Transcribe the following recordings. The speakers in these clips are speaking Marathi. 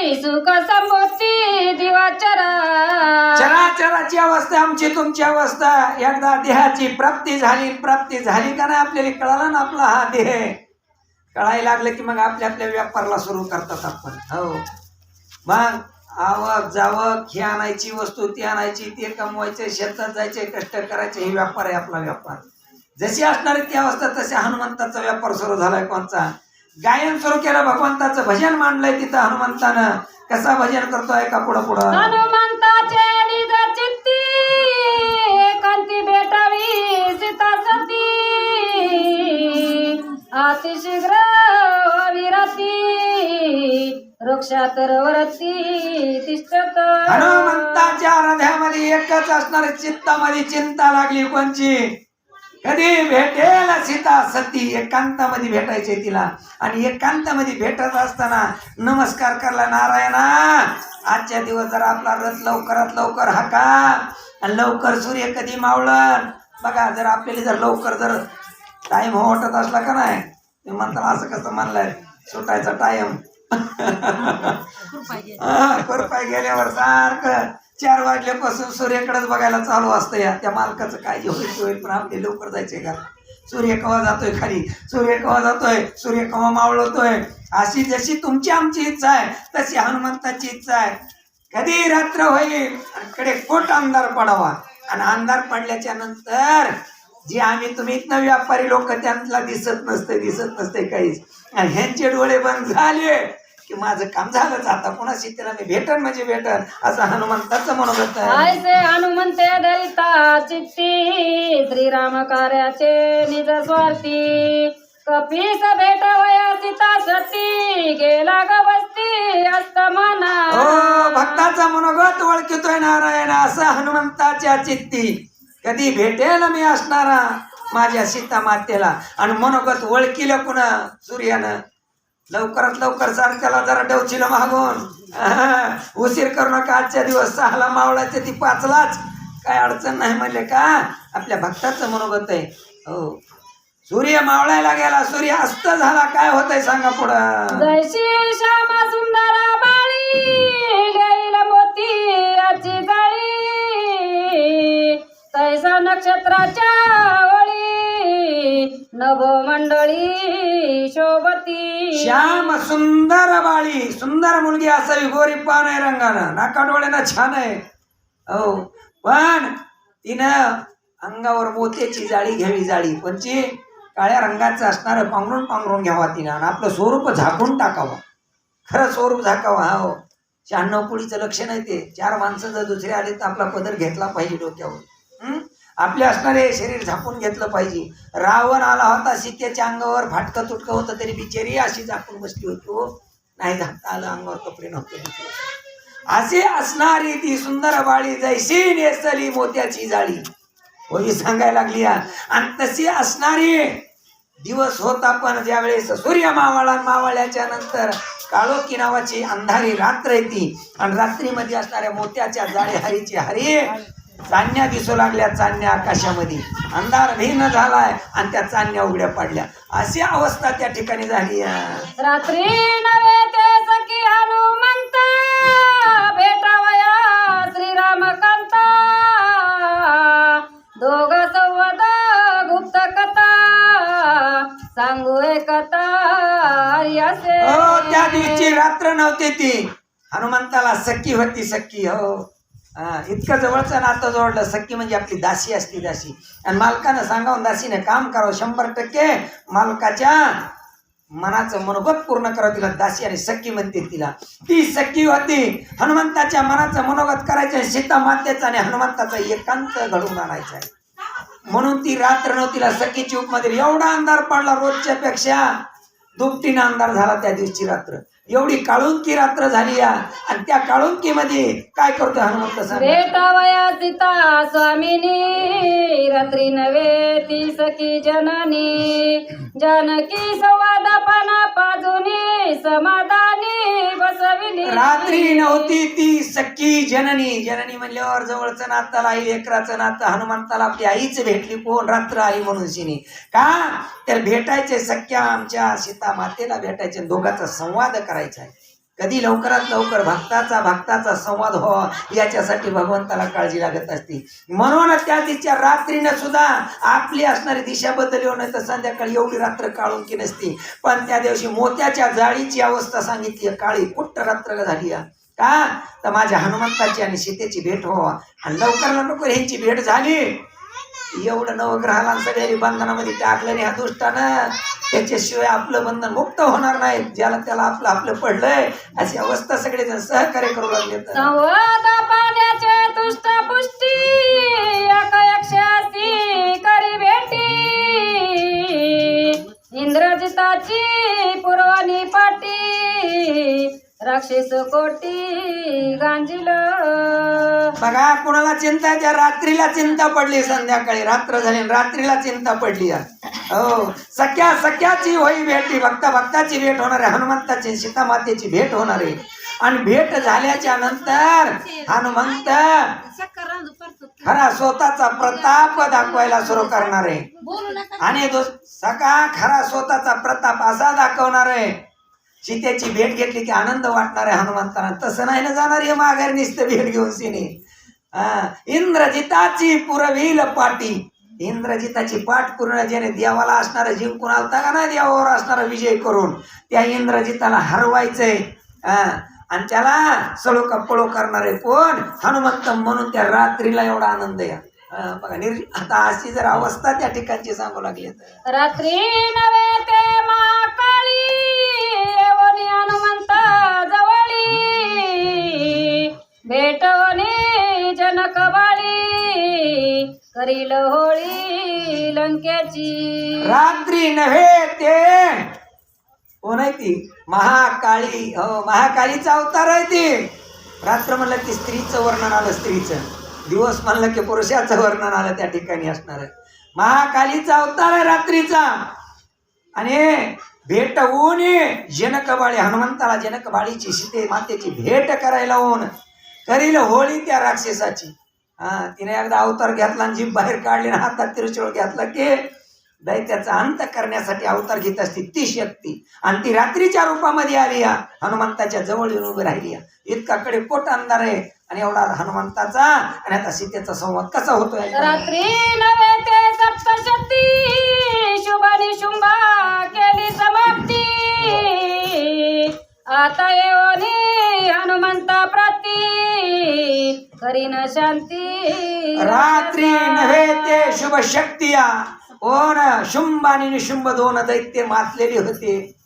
सुख संपत्ती दिवाचरा चराचराची अवस्था आमची तुमची अवस्था. एकदा देहाची प्राप्ती झाली प्राप्ती झाली का नाही आपल्याला कळाला ना आपला हा देह? कळायला लागलं की मग आपल्या आपल्या व्यापाराला सुरू करतात आपण. हो. मग आवक जावक ही आणायची वस्तू ती आणायची ते कमवायचे शेतात जायचे कष्ट करायचे हे व्यापार आहे आपला व्यापार. जशी असणारी ती अवस्था तसे हनुमंताचा व्यापार सुरू झालाय कोणचा गायन सुरू केलं भगवंताचं भजन मांडलंय तिथं हनुमंतानं. कसा भजन करतोय का पुढं पुढं? हनुमंताचे निज चित्ती एकांती भेटावी सीता सती अतिशीघ्र विरती वृक्षात वरती तिष्ठत. हनुमंताच्या हृदयामध्ये एकच असणारी चित्तामध्ये चिंता लागली कोणची? कधी भेटेल सीता सती एकांतामध्ये भेटायचे तिला. आणि एकांतामध्ये भेटत असताना नमस्कार करला नारायणा. आजच्या दिवस जर आपला रथ लवकरात लवकर हाका आणि लवकर सूर्य कधी मावळण बघा जर आपल्याला जर लवकर जर टाइम वाटत असला का नाही ते म्हणतात असं कसं म्हणलंय? सुटायचा टाइम कृपाय गेल्यावर सारखं चार वाजल्यापासून सूर्याकडेच बघायला चालू असतं या. त्या मालकाचं काय जे होईल होईल पण आपले लवकर जायचे का सूर्य कवा जातोय खाली? सूर्य कवा जातोय? सूर्य कवा मावळतोय अशी जशी तुमची आमची इच्छा आहे तशी हनुमंताची इच्छा आहे. कधी रात्र होईल आणि कडे कोट अंधार पडावा. आणि अंधार पडल्याच्या नंतर जे आम्ही तुम्ही इथनं व्यापारी लोक त्यांना दिसत नसते दिसत नसते काहीच. आणि ह्यांचे डोळे बंद झाले. की माझं काम झालंच आता. कोणाशी त्याला मी भेटन म्हणजे भेटन. असं हनुमंताचं मनोगत आहे. ऐसे हनुमंते दरिता चित्ती श्रीराम कार्याचे निज स्वार्थी. कपीस भेटवया सीता सती. गेला ग वस्ती अस्तमाना. हो भक्ताचा मनोगत ओळखतोय नारायण असं हनुमंताच्या चित्ती. कधी भेटेल मी असणारा माझ्या सीता मातेला. आणि मनोगत ओळखील पुन्हा सूर्यानं. लवकरात लवकर सार त्याला जरा डवचीला मागून. उशीर करू नका आजच्या दिवस सहाला मावळाचे ती पाचलाच. काय अडचण नाही म्हणले का? आपल्या भक्ताचं मनोगत आहे हो. सूर्य मावळायला गेला सूर्य अस्त झाला काय होतंय सांगा पुढं? श्यामा सुंदर बाळी गेईल मोती याची तैसा नक्षत्राच्या वळी नभो मंडळी श्याम सुंदर बाळी सुंदर मुलगी असावी गोरी पान आहे रंगानं नाका डोळ्यानं छान आहे हो पण तिनं अंगावर मोत्याची जाळी घ्यावी जाळी पण जे काळ्या रंगाचं असणारं पांघरून पांघरून घ्यावा तिनं आणि आपलं स्वरूप झाकून टाकावं खरं स्वरूप झाकावं हा हो शहाण्णव कुळीचं लक्ष नाही ते चार माणसं जर दुसरे आले तर आपला पदर घेतला पाहिजे डोक्यावर हम्म आपले असणारे शरीर झाकून घेतलं पाहिजे. रावण आला होता सीतेच्या अंगावर फाटकं तुटकं होतं तरी बिचारी अशी झाकून बसली होती हो. नाही झाकता आलं अंगावर कपडे नव्हते असे असणारी ती सुंदर बाळी जैशी नेसली मोत्याची जाळी. होई सांगायला लागली आणि तशी असणारी दिवस होता पण ज्यावेळेस सूर्य मावळा मावळ्याच्या नंतर काळोखी नावाची अंधारी रात्र येते. आणि रात्रीमध्ये असणाऱ्या मोत्याच्या जाळे हरीची हरी चांदण्या दिसू लागल्या चांदण्या आकाशामध्ये. अंधार भिन्न झालाय आणि त्या चांदण्या उघड्या पडल्या. अशी अवस्था त्या ठिकाणी झाली. रात्री नवे ते सखी हनुमंत. भेटावया श्रीरामकांत. दोघ संवाद गुप्त कथा. सांगू कथा असे. हो त्या दिवशी रात्र नव्हती ती. हनुमंताला सखी होती सखी हा, इतकं जवळचं नातं जोडलं सख्खी म्हणजे आपली दासी असती दासी. आणि मालकानं सांगावून दासीने काम करावं शंभर टक्के मालकाच्या मनाचं मनोगत पूर्ण करावं तिला दासी आणि सख्खी म्हणते तिला. ती सखी होती. हनुमंताच्या मनाचं मनोगत करायचं सीता मातेचं आणि हनुमंताचा एकांत घडून आणायचा आहे. म्हणून ती रात्र न तिला सखीची उपमध्ये एवढा अंधार पडला रोजच्या पेक्षा. दुपटीनं अंधार झाला त्या दिवशी रात्र. एवढी काळुंकी रात्र झाली या. आणि त्या काळुंकीमध्ये काय करतो हनुमंत भेटावया सीता स्वामिनी रात्री नवे ती सखी जननी. जानकी संवाद पाना पाजुनी समाधानी बसविली. रात्री नव्हती ती सख्खी जननी. जननी म्हणल्यावर जवळचं नातं आई लेकराचं नातं. हनुमंताला आपली आईच भेटली कोण रात्र आली म्हणून शिनी. का? तर भेटायचे सख्या आमच्या सीता मातेला भेटायचे दोघांचा संवाद करायचा. आहे कधी लवकरात लवकर भक्ताचा भक्ताचा संवाद व्हावा याच्यासाठी भगवंताला काळजी लागत असते. म्हणून त्या तिच्या रात्रीनं सुद्धा आपली असणारी दिशा बदल होणं तर संध्याकाळी एवढी रात्र काळून की नसती. पण त्या दिवशी मोत्याच्या जाळीची अवस्था सांगितली काळी कुट्ट रात्र झाली. का? तर माझ्या हनुमंताची आणि सीतेची भेट व्हावा आणि लवकर लवकर ह्यांची भेट झाली. एवढं नवग्रहाला सगळ्यांनी बंधनामध्ये टाकलं नाही ह्या दुष्टानं त्याच्याशिवाय आपलं बंधन मुक्त होणार नाही ज्याला त्याला आपलं आपलं पडलंय अशी अवस्था सगळेजण सहकार्य करू लागले पाण्याचे तुष्ट पुष्टी एकयक्षासी करी भेटी. इंद्रजिताची पाटी राक्षस कोटी गांजिल. बघा कुणाला चिंता त्या रात्रीला चिंता पडली संध्याकाळी. रात्र झाली आणि रात्रीला चिंता पडली. हो सख्या सख्याची होई भेटी भक्ता भक्ताची भेट होणार आहे. हनुमंताची सीतामातेची भेट होणार आहे. आणि भेट झाल्याच्यानंतर हनुमंत खरा स्वतःचा प्रताप दाखवायला सुरू करणार आहे. आणि तो सका खरा स्वतःचा प्रताप असा दाखवणार आहे. सीतेची भेट घेतली की आनंद वाटणार आहे हनुमंतांना. तसं नाही ना जाणार हे माघारी नुसतं भेट घेऊन सिने. हा इंद्रजिताची पुरवील पाटी. इंद्रजिताची पाठ पूर्ण ज्याने देवाला असणारा जिंकून आलता का ना देवावर असणारा विजय करून त्या इंद्रजिताला हरवायचंय. हा आणि त्याला सळो कपळो करणारे कोण? हनुमंत म्हणून त्या रात्रीला एवढा आनंद या बघा निर् आता अशी जर अवस्था त्या ठिकाणची सांगू लागली तर. रात्री नव्हे ते महाकाळी भेटवनी जनक बाळी करील होळी लंकेची. रात्री नव्हे ते कोण आहे ती? महाकाळी हो महाकाळीचा अवतार आहे ती. रात्र म्हणलं की स्त्रीचं वर्णन आलं स्त्रीचं. दिवस म्हणलं की पुरुषाचं वर्णन आलं त्या ठिकाणी असणार आहे. महाकालीचा अवतार आहे रात्रीचा. आणि भेट होऊन जनकबाळी हनुमंताला जनकबाळीची सीते मातेची भेट करायला होऊन करील होळी त्या राक्षसाची. हा तिने एकदा अवतार घेतला आणि जीभ बाहेर काढली आणि हातात तिरुशिळ घेतला की दैत्याचा अंत करण्यासाठी अवतार घेत असते ती शक्ती. आणि ती रात्रीच्या रूपामध्ये आली या हनुमंताच्या जवळ येऊन उभी राहिली या. इतका कडे पोट अंधार आहे आणि एवढा हनुमंताचा आणि आता सीतेचा संवाद कसा होतोय? रात्री नवे ते शुभानी शुंभा केली आता येवनी हनुमंता प्रती. करीन शांती. रात्री नव्हे ते शुभ शक्ती या कोण शुंभ आणि निशुंभ दोन दैत्य मातलेले होते.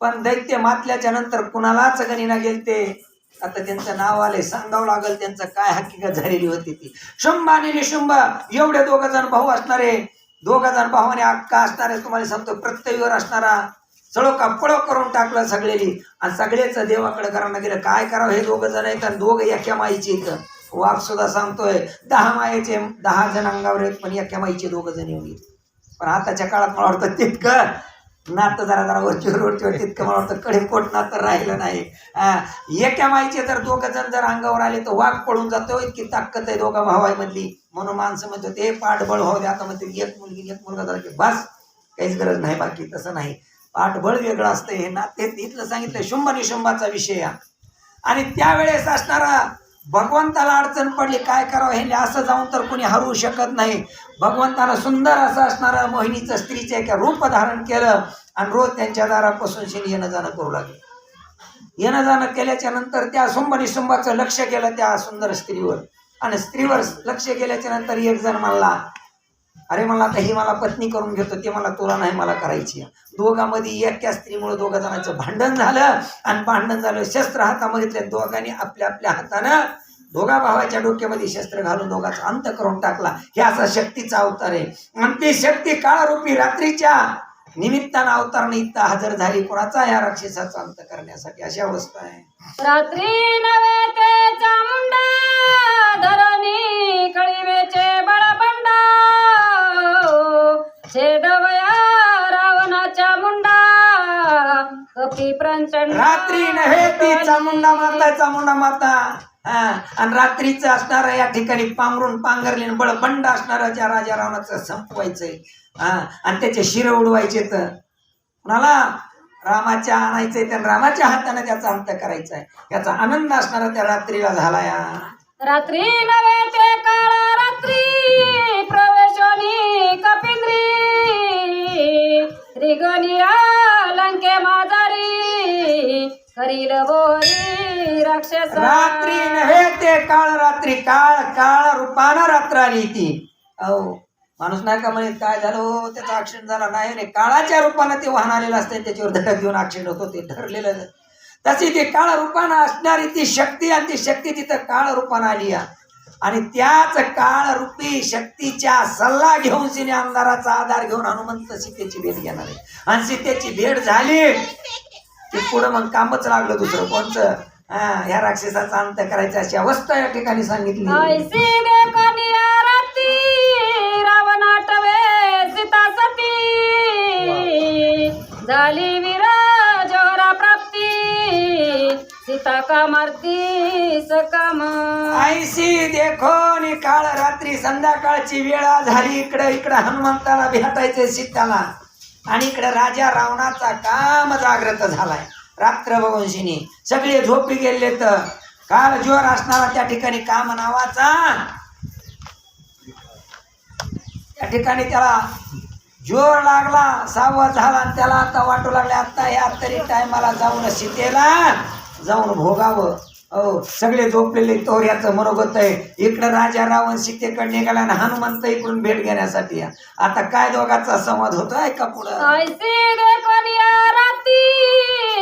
पण दैत्य मातल्याच्या नंतर कुणालाच गणिना गेलते. आता त्यांचं नाव आले सांगावं लागल त्यांचं काय हकीकत झालेली होती ती. शुंभ आणि निशुंभ एवढे दोघ जण भाऊ असणारे. दोघ जण भावाने अक्का असणारे तुम्हाला सांगतो प्रत्येकीवर असणारा. सगळं पळो करून टाकलं सगळेली आणि सगळेच देवाकडे करायला गेलं. काय करावं हे दोघं जण आहेत आणि दोघं एका माईचे इथं वाघ सुद्धा सांगतोय दहा मायाचे दहा जण अंगावर आहेत पण एका माईचे दोघं जण येऊन येत पण आताच्या काळात मला वाटतं तितकं नातं जरा जरा वरचीवर वरचीवर तितकं मला वाटतं कडेकोट नातं राहिलं नाही. एका माईचे जर दोघं जण जर अंगावर आले तर वाघ पळून जातो इतकी ताकद आहे दोघा भावामधली म्हणून माणसं म्हणतो ते पाठबळ हो व्हावं दे आता म्हणते एक मुलगी एक मुलगा झाला की बस काहीच गरज नाही बाकी तसं नाही. पाठबळ वेगळं असतं. हे नाते तिथलं सांगितलं शुंभ निशुंभाचा विषय हा. आणि त्यावेळेस असणारा भगवंताला अडचण पडली काय करावं हे असं जाऊन तर कुणी हरवू शकत नाही. भगवंतानं सुंदर असं असणारं मोहिनीचं स्त्रीचं एक रूप धारण केलं आणि रोज त्यांच्या दारापासून शिनी येणं जाणं करू लागले. येणं जाणं केल्याच्यानंतर त्या शुंभ निशुंभाचं लक्ष केलं त्या सुंदर स्त्रीवर. आणि स्त्रीवर लक्ष केल्याच्यानंतर एक जण म्हणला अरे मला आता ही मला पत्नी करून घेतो ते मला तुला नाही मला करायची दोघांमध्ये एकट्या स्त्रीमुळे दोघा जणांचं भांडण झालं आणि भांडण झालं शस्त्र हातामध्ये घेतले दोघांनी आपल्या आपल्या हातानं दोघा भावाच्या डोक्यामध्ये शस्त्र घालून दोघाचा अंत करून टाकला. हे असा शक्तीचा अवतार आहे. आणि ती शक्ती काळारूपी रात्रीच्या निमित्तानं अवतारने इतका हजर झाली. कोणाचा या राक्षसाचा अंत करण्यासाठी अशी अवस्था आहे? रात्री नवे ते चामुंडा धरणी कळीवेचे बळबंडा. छेदवया रावणाच्या मुंडा. कपी प्रचंड रात्री नव्हे ती चामुंडा माता चामुंडा माता हा आणि रात्रीचं असणारं या ठिकाणी पांघरून पांघरले बळबंड असणारं त्या राजा रावणाचं संपवायचंय. हा आणि त्याचे शिर उडवायचे तर. कुणाला? रामाच्या आणायचंय तर रामाच्या हाताने त्याचा अंत करायचा आहे याचा आनंद असणारा त्या रात्रीला झाला या रात्री नवे ते काळ रात्री. रिगनिया लंके माजारी करील बोरी राक्षस. रात्री नव्हे ते काळ रात्री काळ काळ रूपानं रात्र आली ती. अहो माणूस नाही का म्हणे काय झालं हो, त्याचा ऍक्सिडेंट झाला नाही रे काळाच्या रूपानं ते वाहन आलेलं असते त्याच्यावर धडक घेऊन ऍक्सिडेंट होतो ते ठरलेलं तशी ती काळ रूपानं असणारी ती शक्ती आणि ती शक्ती तिथं काळ रूपानं आली या आणि त्याच काळ रूपी शक्तीच्या सल्ला घेऊन तिने अंधाराचा आधार घेऊन हनुमंत सीतेची भेट घेणार आहे. आणि सीतेची भेट झाली ते पुढं मग कामच लागलं दुसरं कोणचं? हा ह्या राक्षसाचा अंत करायचा अशी अवस्था या ठिकाणी सांगितली. रावण सीता सती. झाली वीर प्राप्ती सीता कामार्ती सकाम. ऐशी देखो नि काळ रात्री संध्याकाळची वेळा झाली. इकडं इकडं हनुमंताला भेटायचे सीताला. आणि इकडं राजा रावणाचा काम जाग्रत झालाय. रात्र बघूनशिनी सगळे झोपी गेले तर. काल जोर असणारा त्या ठिकाणी काम नावाचा. त्या ठिकाणी त्याला जोर लागला सावध झाला आणि त्याला आता वाटू लागले आता या तरी टायमाला जाऊन सीतेला जाऊन भोगावं. अहो सगळे झोपलेले तोऱ्याचं याचं मनोगत आहे. इकडं राजा रावण सीतेकडे निघाला आणि हनुमंत इकडून भेट घेण्यासाठी या. आता काय दोघांचा संवाद होतो आहे का पुढं. ऐसी देखनिया राती.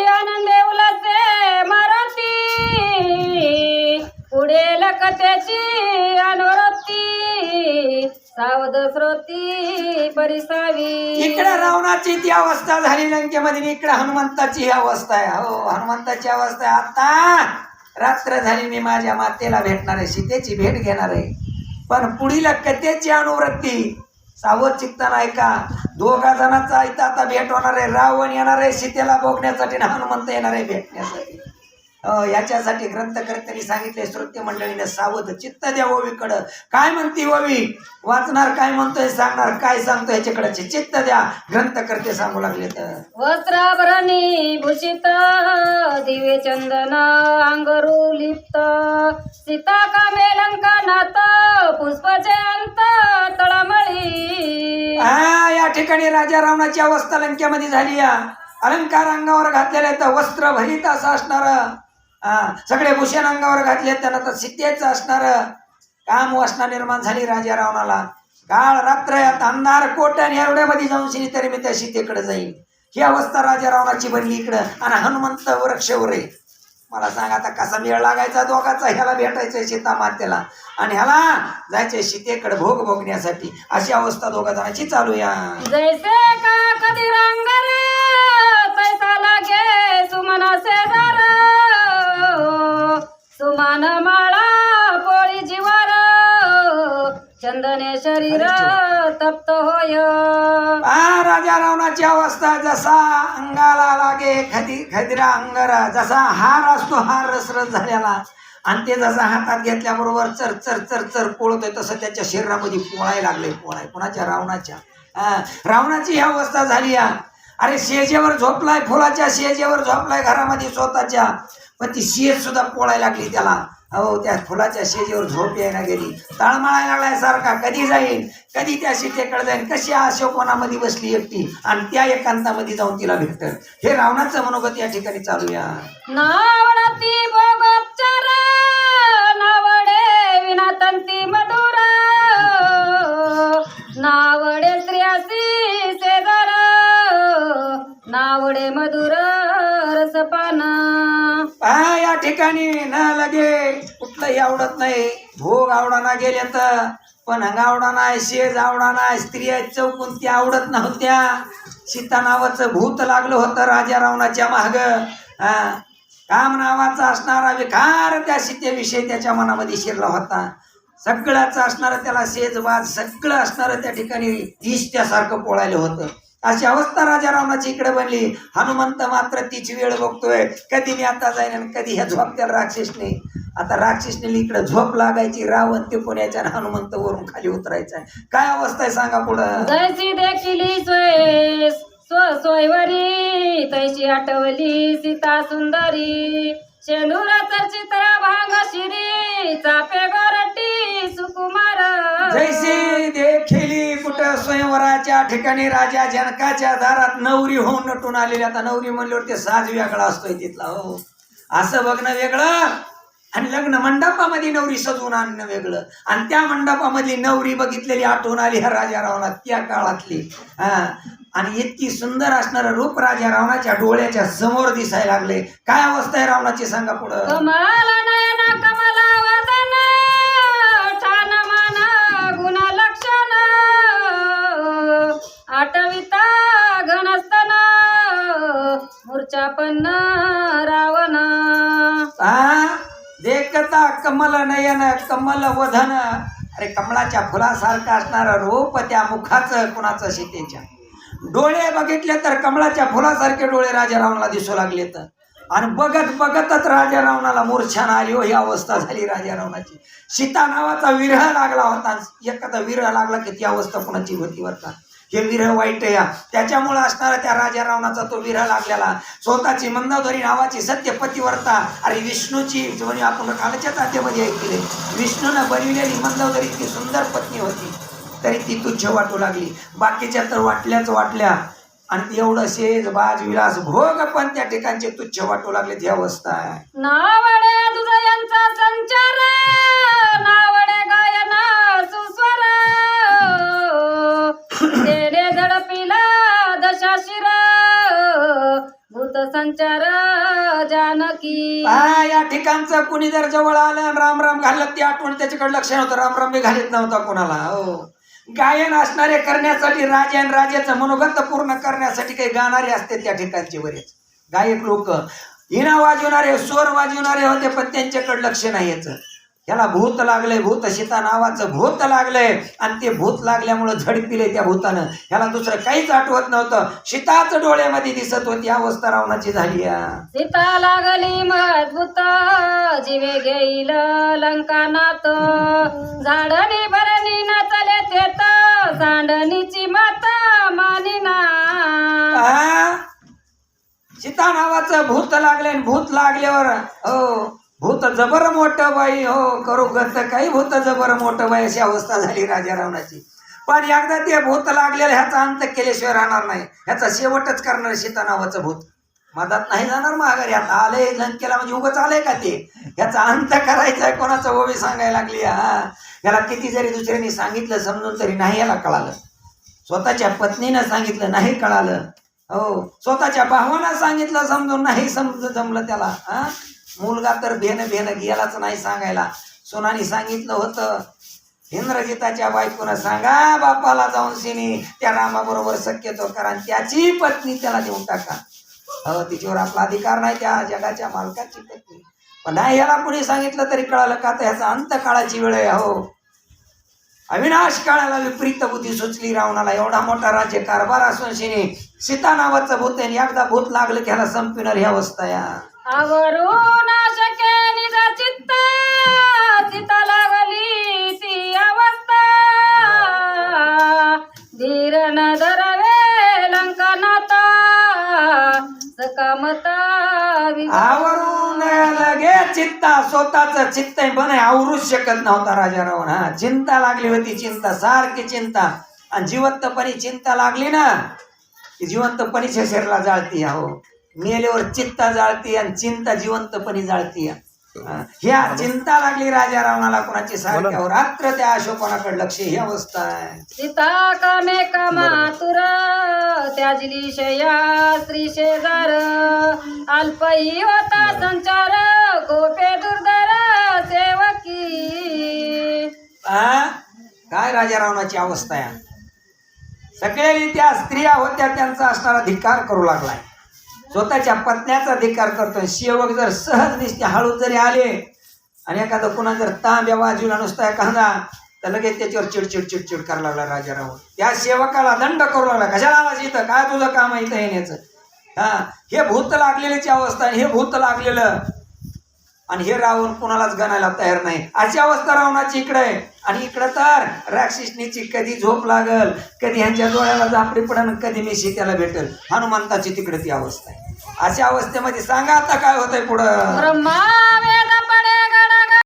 आनंदे उलसे मारती. पुढे लकत्याची अनुरक्ती सावध श्रोती परिसावी इकडे रावणाची ती अवस्था झाली लंकेमध्ये इकडे हनुमंताची ही अवस्था आहे. हो हनुमंताची अवस्था आहे. आता रात्र झाली मी माझ्या मातेला भेटणार आहे सीतेची भेट घेणार आहे. पण पुढील कथेची अनुवृत्ती सावध चित्तान ऐका दोघा जणांचा इथं आता भेट होणार आहे. रावण येणार आहे सीतेला बघण्यासाठी आणि हनुमंत येणार आहे भेटण्यासाठी. याच्यासाठी ग्रंथकर्त्यांनी सांगितले श्रोते मंडळीने सावध चित्त द्या ओवीकडं काय म्हणती ओवी वाचणार काय म्हणतोय सांगणार काय सांगतोय याच्याकडे चित्त द्या. ग्रंथकर्ते सांगू लागले तर. वस्त्राभरणी भूषित दिवे चंदन अंगरू लिप्त. सीता कामे लंकनात पुष्पचे अंत तळमळी. हा या ठिकाणी राजा रावणाची अवस्था लंकेमध्ये झाली या. अलंकार अंगावर घातलेले आहेत वस्त्र भरित असं असणार. सगळे भूषण अंगावर घातले त्यांना तर असणार काम वासना निर्माण झाली राजा रावणाला काळ रात्र यात अंधार कोट आणि एवढ्यामध्ये जाऊन शिनी तरी मी त्या सीतेकडे जाईल. ही अवस्था राजा रावणाची बनली इकडं. आणि हनुमंत वृक्षवर आहे मला सांग आता कसा मेळ लागायचा दोघाचा? ह्याला भेटायचंय सीता मातेला आणि ह्याला जायचंय सीतेकडे भोग भोगण्यासाठी. अशी अवस्था दोघा जणांची चालू या शरीर तप्त होय. आ राजा रावणाची अवस्था जसा अंगाला लागे खदी खदिरा अंगारा जसा हार असतो हार रसरस झालेला आणि ते जसा हातात घेतल्याबरोबर चर चर चर चर पोळतोय तसं त्याच्या शरीरामध्ये पोळाय लागले पोळाय. कोणाच्या? रावणाच्या. रावणाची ही अवस्था झाली या. अरे शेजेवर झोपलाय फुलाच्या शेजेवर झोपलाय घरामध्ये स्वतःच्या. पण ती शेज सुद्धा पोळायला लागली त्याला. अहो त्या फुलाच्या शेजेवर झोप यायला गेली. तळमळायला लागलाय सारखा. कधी जाईल कधी त्या सीतेकडे जाईल कशी अशोकवनामध्ये बसली एकटी? आणि त्या एकांतामध्ये जाऊन तिला भेटत. हे रावणाचं मनोगत या ठिकाणी चालूया नावडे विनातंती नावडे स्त्रियासी सेदर नावडे मधुर रसपान. पहा या ठिकाणी ना लगे कुठलंही आवडत नाही. भोग आवडाना गेले तर पण आवडा नाही शेज आवडा नाही स्त्रिया चौकून त्या आवडत नव्हत्या. सीता नावाचं भूत लागलं होतं राजा रावणाच्या माग. काम नावाचा असणारा विकार त्या सीतेविषयी त्याच्या मनामध्ये शिरला होता. सगळ्याचं असणारं त्याला शेजवाज सगळं असणारं त्या ठिकाणी ईश त्यासारखं पोळायला होतं. अशी अवस्था राजा रावणाची इकडे बनली. हनुमंत मात्र तिची वेळ बघतोय. कधी मी आता जाईन आणि कधी ह्या झोप त्याला राक्षसने. आता राक्षसने इकडे झोप लागायची. रावण ते पुण्याच्या आणि हनुमंत वरून खाली उतरायचा काय अवस्था आहे सांगा पुढं. जैसी देखिली सोय स्वयवरी तैशी आठवली सीता सुंदरी. शेंदुराचा चित्र भांग शिरी चापे गोरटी सुकुमार. जैसी देखील कुठं त्या ठिकाणी राजा जनकाच्या दारात नवरी होऊन नटून आलेली. आता नवरी म्हणल्यावर ते साज वेगळा असतोय तिथला हो. असं बघणं वेगळं आणि लग्न मंडपामध्ये नवरी सजवून आणणं वेगळं. आणि त्या मंडपामधली नवरी बघितलेली आठवण आली ह्या राजा रावणा त्या काळातली. हा. आणि इतकी सुंदर असणारं रूप राजा रावणाच्या डोळ्याच्या समोर दिसायला लागले. काय अवस्था आहे रावणाची? सांगा पुढं. आठविता घनस्तन मूर्छापन्न रावण. आ देखता कमल नयन कमल वधन. अरे कमळाच्या फुलासारखं असणारं रूप त्या मुखाचं कुणाचं सीतेच्या. डोळे बघितले तर कमळाच्या फुलासारखे डोळे राजा रावणाला दिसू लागले तर आणि बघत बघतच राजा रावणाला मूर्छा आली. हो ही अवस्था झाली राजा रावणाची सीता नावाचा विरह लागला होता. एखादा विरह लागला की ती अवस्था कुणाची होती बरं का? हे विरह वाईट आहे या. त्याच्यामुळे असणारा त्या राजा रावणाचा तो विरह लागलेला. स्वतःची मंदाधरी नावाची सत्य पतिवर्ता. अरे विष्णूची म्हणजे आपण कालच्या तात्यामध्ये ऐकले विष्णूनं बनविलेली मंदाधरी इतकी सुंदर पत्नी होती. तरी ती तुच्छ वाटू लागली. बाकीच्या तर वाटल्याच वाटल्या. आणि एवढं शेज बाज विलास भोग पण त्या ठिकाणचे तुच्छ वाटू लागले ती अवस्था आहे. तेरे झडपिला दशाशिर भूत संचार जानकी. हा या ठिकाणचं कुणी जर जवळ आलं आणि राम राम घालत ते आठवण त्याच्याकडे लक्ष नव्हतं. राम राम बी घालत नव्हता कोणाला हो. गायन असणारे करण्यासाठी राजे आणि राजाचं मनोगत पूर्ण करण्यासाठी काही गाणारे असते त्या ठिकाणचे बरेच. गायक लोक. हिना वाजवणारे स्वर वाजवणारे होते पण त्यांच्याकडे लक्ष नाही याचं. ह्याला भूत लागलंय भूत सीता नावाचं भूत लागलंय आणि ते भूत लागल्यामुळं झडपिले त्या भूतानं. ह्याला दुसरं काहीच आठवत नव्हतं. सीताच डोळ्यामध्ये दिसत होती अवस्था रावणाची झाली. सीता लागली मजबूत जीवे घेईल लंकानात. झाडणी भरणी नाचले तेत सांडणीची माता मानिना? सीता नावाचं भूत लागले भूत लागल्यावर हो. भूत जबर मोठं बाई हो करू करत काही भूत जबर मोठं बाई अशी अवस्था झाली राजा रावणाची पण एकदा ते भूत लागलेलं ह्याचा अंत केल्याशिवाय राहणार नाही. ह्याचा शेवटच करणार सीता नावाचं भूत. मधात नाही जाणार माघारी आता आले लंकेला म्हणजे उगच आलंय का ते? ह्याचा अंत करायचा आहे कोणाचा ओबी सांगायला लागली हा? ह्याला किती जरी दुसऱ्यांनी सांगितलं समजून तरी नाही याला कळालं. स्वतःच्या पत्नीनं सांगितलं नाही कळालं. हो स्वतःच्या भावानं सांगितलं समजून नाही समज जमलं त्याला हा? मुलगा तर भेन भेन गेलाच नाही सांगायला. सोनानी सांगितलं होतं इंद्रजिताच्या बायकोनं सांगा बापाला जाऊन सिनी त्या रामाबरोबर शक्यतो करा त्याची पत्नी त्याला देऊन टाका. हो तिच्यावर आपला अधिकार नाही त्या जगाच्या मालकाची पत्नी. पण नाही याला कुणी सांगितलं तरी कळालं का? तर ह्याचा अंत काळाची वेळ आहे हो. अविनाश काळाला विपरीत बुद्धी सुचली रावणाला. एवढा मोठा राज्य कारभार असून शिनी सीता नावाचं भूत आहे एकदा भूत लागलं की ह्याला संपिणार ही अवस्था या आवरून शके निज चित्त सीता लागली ती अवस्था. धीर न धरवे लंकनाता सकामता आवरून लगे चित्ता स्वतःच चित्त बन आवरूच शकत नव्हता राजा रावण हा. चिंता लागली होती चिंता सारखी चिंता. आणि जिवंतपणी चिंता लागली ना की जिवंतपणीच्या शरीराला जाळती हो मेल्यावर चित्ता जाळती आणि चिंता जिवंतपणी जाळती. हा. ह्या चिंता लागली राजा रावणाला कोणाची सारख्यावर. रात्र त्या अशोकाकडे लक्ष ही अवस्था आहे. सीता कामे कामातुर त्याजली शया स्त्री शेजार. अल्पही होता संचार कोपे दुर्धर सेवकी. आ? काय राजा रावणाची अवस्था आहे? सगळे त्या स्त्रिया होत्या त्यांचा असणारा धिक्कार करू लागलाय. स्वतःच्या पत्न्याचा अधिकार करतोय सेवक जर सहज दिसते हळू जरी आले आणि एखादं कुणा जर तांब्या बाजूला नुसता एखादा तर लगेच त्याच्यावर चिडचिड चिडचिड करायला लागला राजा रावण त्या सेवकाला दंड करू लागला. कशाला आलाच इथं काय तुझं काम आहे इथं येण्याचं? हा हे भूत लागलेल्याची अवस्था हे भूत लागलेलं. आणि हे रावण कुणालाच गणायला तयार नाही. अशी अवस्था रावणाची इकडे आहे. आणि इकडं तर राक्षसनीची कधी झोप लागल कधी ह्यांच्या डोळ्याला झापडी पडन कधी मी त्याला भेटल. हनुमंताची तिकडे ती अवस्था आहे. अशा अवस्थेमध्ये सांगा आता काय होतंय पुढं. ब्रह्मा